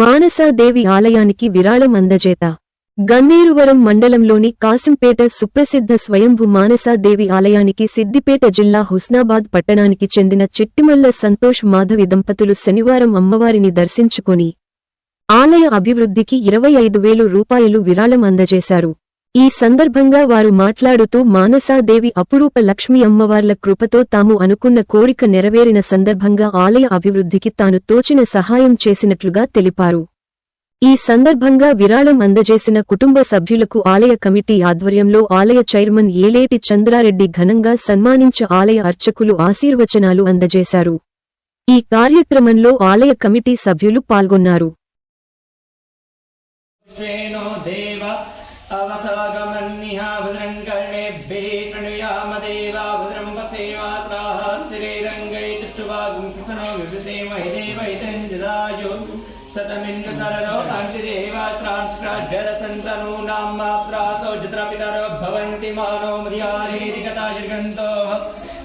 మానసాదేవి ఆలయానికి విరాళం అందజేత గన్నేరువరం మండలంలోని కాసింపేట సుప్రసిద్ధ స్వయంభు మానసాదేవి ఆలయానికి సిద్దిపేట జిల్లా హుస్నాబాద్ పట్టణానికి చెందిన చిట్టిమల్ల సంతోష్ మాధవి దంపతులు శనివారం అమ్మవారిని దర్శించుకొని ఆలయ అభివృద్ధికి ఇరవై ఐదు వేలు రూపాయలు విరాళం అందజేశారు. ఈ సందర్భంగా వారు మాట్లాడుతూ మానసాదేవి అపురూప లక్ష్మి అమ్మవార్ల కృపతో తాము అనుకున్న కోరిక నెరవేరిన సందర్భంగా ఆలయ అభివృద్ధికి తాను తోచిన సహాయం చేసినట్లుగా తెలిపారు. ఈ సందర్భంగా విరాళం అందజేసిన కుటుంబ సభ్యులకు ఆలయ కమిటీ ఆధ్వర్యంలో ఆలయ చైర్మన్ ఏలేటి చంద్రారెడ్డి ఘనంగా సన్మానించ ఆలయ అర్చకులు ఆశీర్వచనాలు అందజేశారు. ఈ కార్యక్రమంలో ఆలయ కమిటీ సభ్యులు పాల్గొన్నారు. श्वेनो देव अवसागमन्निहा भद्रं कर्णेभ्ये प्रणुयाम देवा भद्रं वसेवात्राः स्थिरैरङ्गै तिष्ठुवागुं सुखनो विवृतेमहि देवैतञ्जदायो शतमिन्द्र सरलो अन्तिदेवात्रांस्क्राज्जरसन्तनूनां मात्रासौ जत्रपितरो भवन्ति मानो मर्यादेति गतायुर्गन्तोः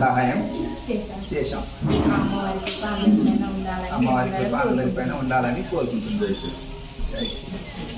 సహాయం చేశాం అమ్మవారి కృప అందరిపైన ఉండాలని కోరుకుంటున్నాం జై శ్రీ